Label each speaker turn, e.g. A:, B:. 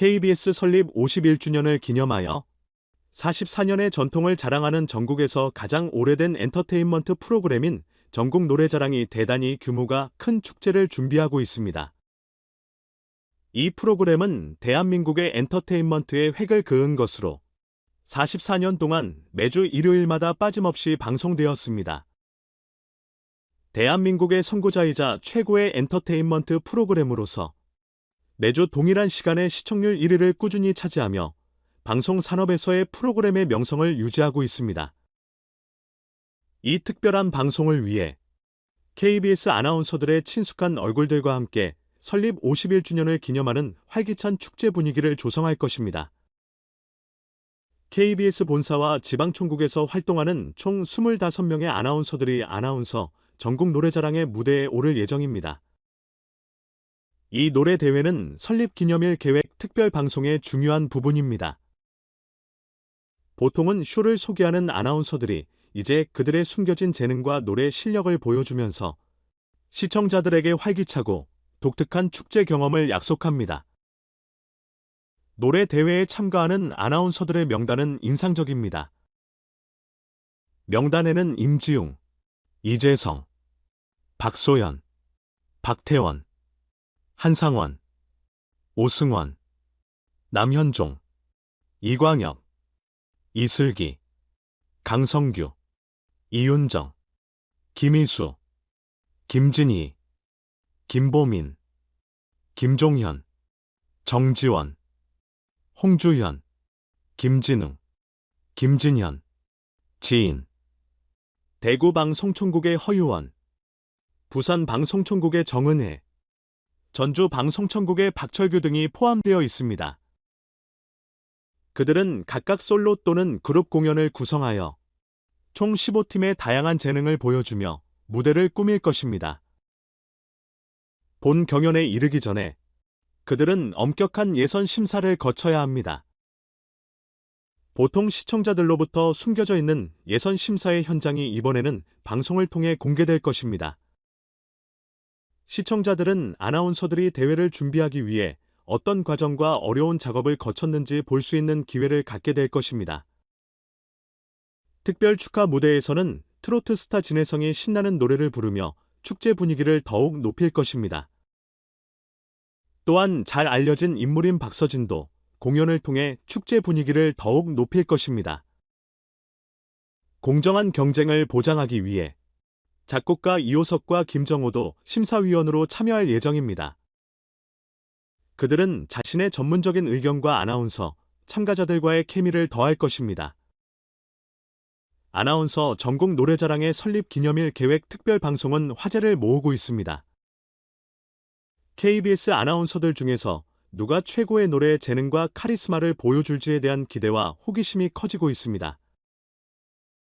A: KBS 설립 51주년을 기념하여 44년의 전통을 자랑하는 전국에서 가장 오래된 엔터테인먼트 프로그램인 전국 노래자랑이 대단히 규모가 큰 축제를 준비하고 있습니다. 이 프로그램은 대한민국의 엔터테인먼트의 획을 그은 것으로 44년 동안 매주 일요일마다 빠짐없이 방송되었습니다. 대한민국의 선구자이자 최고의 엔터테인먼트 프로그램으로서 매주 동일한 시간에 시청률 1위를 꾸준히 차지하며 방송 산업에서의 프로그램의 명성을 유지하고 있습니다. 이 특별한 방송을 위해 KBS 아나운서들의 친숙한 얼굴들과 함께 설립 51주년을 기념하는 활기찬 축제 분위기를 조성할 것입니다. KBS 본사와 지방총국에서 활동하는 총 25명의 아나운서들이 아나운서 전국 노래자랑의 무대에 오를 예정입니다. 이 노래 대회는 설립 기념일 계획 특별 방송의 중요한 부분입니다. 보통은 쇼를 소개하는 아나운서들이 이제 그들의 숨겨진 재능과 노래 실력을 보여주면서 시청자들에게 활기차고 독특한 축제 경험을 약속합니다. 노래 대회에 참가하는 아나운서들의 명단은 인상적입니다. 명단에는 임지웅, 이재성, 박소연, 박태원, 한상원, 오승원, 남현종, 이광혁, 이슬기, 강성규, 이윤정, 김희수, 김진희, 김보민, 김종현, 정지원, 홍주현, 김진웅, 김진현, 지인, 대구방송총국의 허유원, 부산방송총국의 정은혜, 전주 방송총국의 박철규 등이 포함되어 있습니다. 그들은 각각 솔로 또는 그룹 공연을 구성하여 총 15팀의 다양한 재능을 보여주며 무대를 꾸밀 것입니다. 본 경연에 이르기 전에 그들은 엄격한 예선 심사를 거쳐야 합니다. 보통 시청자들로부터 숨겨져 있는 예선 심사의 현장이 이번에는 방송을 통해 공개될 것입니다. 시청자들은 아나운서들이 대회를 준비하기 위해 어떤 과정과 어려운 작업을 거쳤는지 볼 수 있는 기회를 갖게 될 것입니다. 특별 축하 무대에서는 트로트 스타 진혜성이 신나는 노래를 부르며 축제 분위기를 더욱 높일 것입니다. 또한 잘 알려진 인물인 박서진도 공연을 통해 축제 분위기를 더욱 높일 것입니다. 공정한 경쟁을 보장하기 위해 작곡가 이호석과 김정호도 심사위원으로 참여할 예정입니다. 그들은 자신의 전문적인 의견과 아나운서, 참가자들과의 케미를 더할 것입니다. 아나운서 전국 노래자랑의 설립 기념일 계획 특별 방송은 화제를 모으고 있습니다. KBS 아나운서들 중에서 누가 최고의 노래 재능과 카리스마를 보여줄지에 대한 기대와 호기심이 커지고 있습니다.